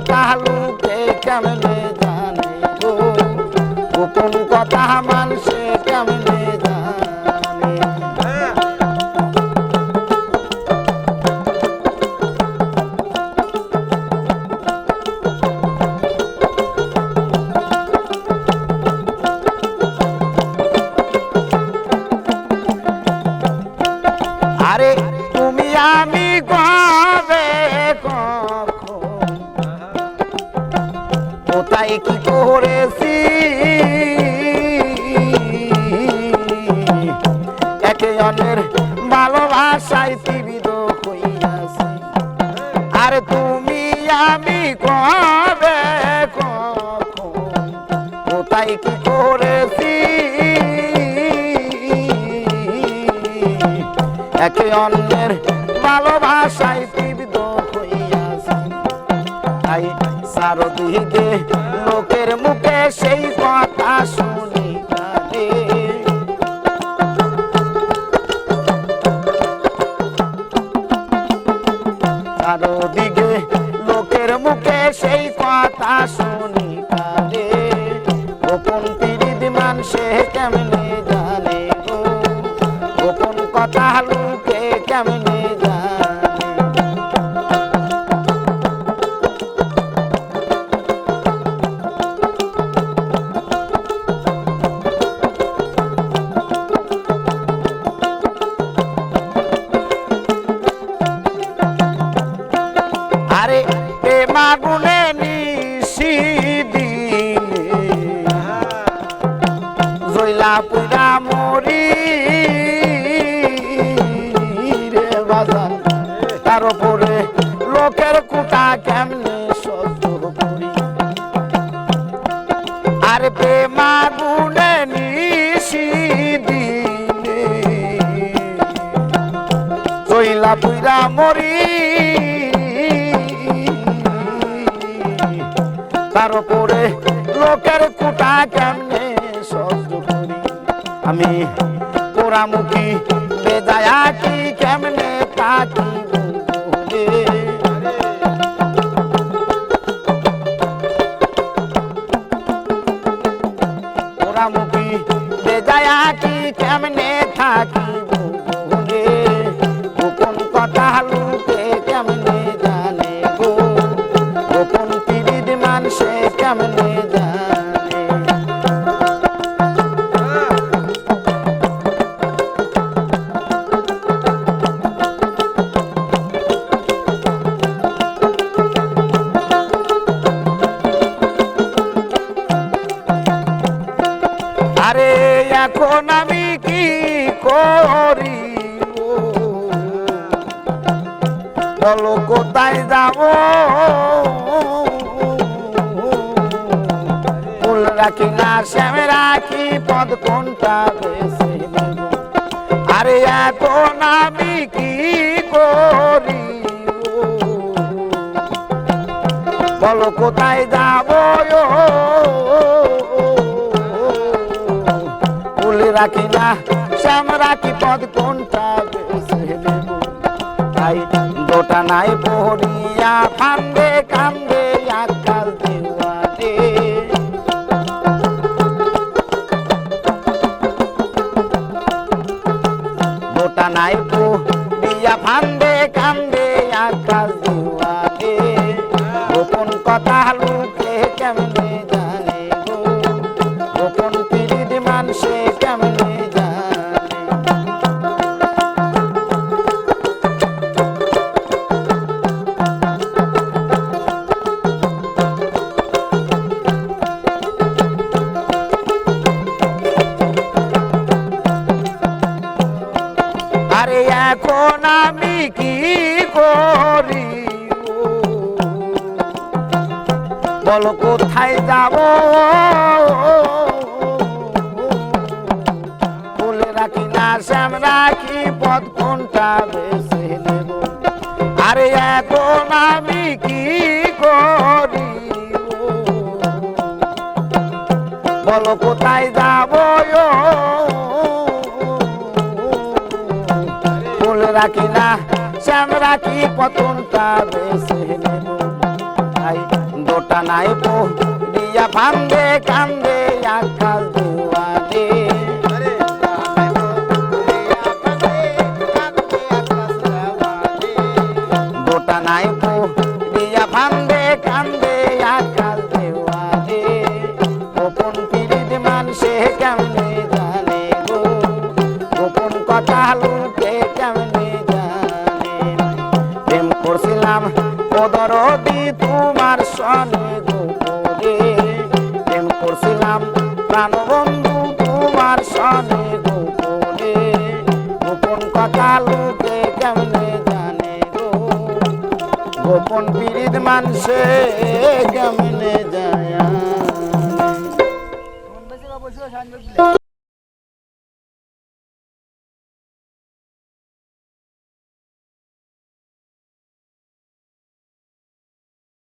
গোপন অন্যের ভালোবাসায় তীবিত হইয়াছি। আর তুমি আমি কবে কোথায় কি করেছি? একে অন্যের ভালোবাসায় তীব্র হইয়াছি। তাই চারদিকে লোকের মুখে সেই কথা শুনি। কেমনে জানে গো? গোপন কথা লুকে কেমনে জানে? আরে প্রেমা তার উপরে। লোকের কুটা কেমনে সহ্য করি? আর প্রেমা গুনে নিশি দিনে। জইলা পুরা মরি। তার উপরে লোকের কুটা কেমনে সহ্য করি? আমি পোড়ামুখী, বেজায়া কি কেমনে থাকি বেজায়া কি কেমনে থাকি বলে? গোপন কথা লুকে কেমনে জানে গো গোপন পিরিত মানুষে কেমনে বলো কোথায় যাব। ফুল রাখি না, শ্যাম রাখি, পদ কোনটা নেব? আরে এখন আমি কি করি? বলো কোথায় যাব ফুল রাখি না, শ্যাম রাখি, পদ কোনটা নেব? তাই দোটা নাই পড়িয়া ফাঁদে কান্দে আকাল দিওয়ারে ফোটা নাই পড়িয়া ফান্দে কান্দে আকাল দিওয়ারে গোপন কথা এখন আমি কি করি? বলো, কোথায় যাব? বলে রাখি না শ্যাম, রাখি পদ কোনটা বেছে নেব? আরে এখন আমি কি করি? বলো, কোথায় রাখি শ্যাম রাখি পতনটা বেশি নাই দোটা নাই পো দিয়া ফান্দে কান্দে আকাশ করছিলাম প্রাণবন্ধু তোমার সনে গোপনে, গোপন কথা লোকে কেমনে জানে গো? গোপন পীড়িত মানুষে কেমনে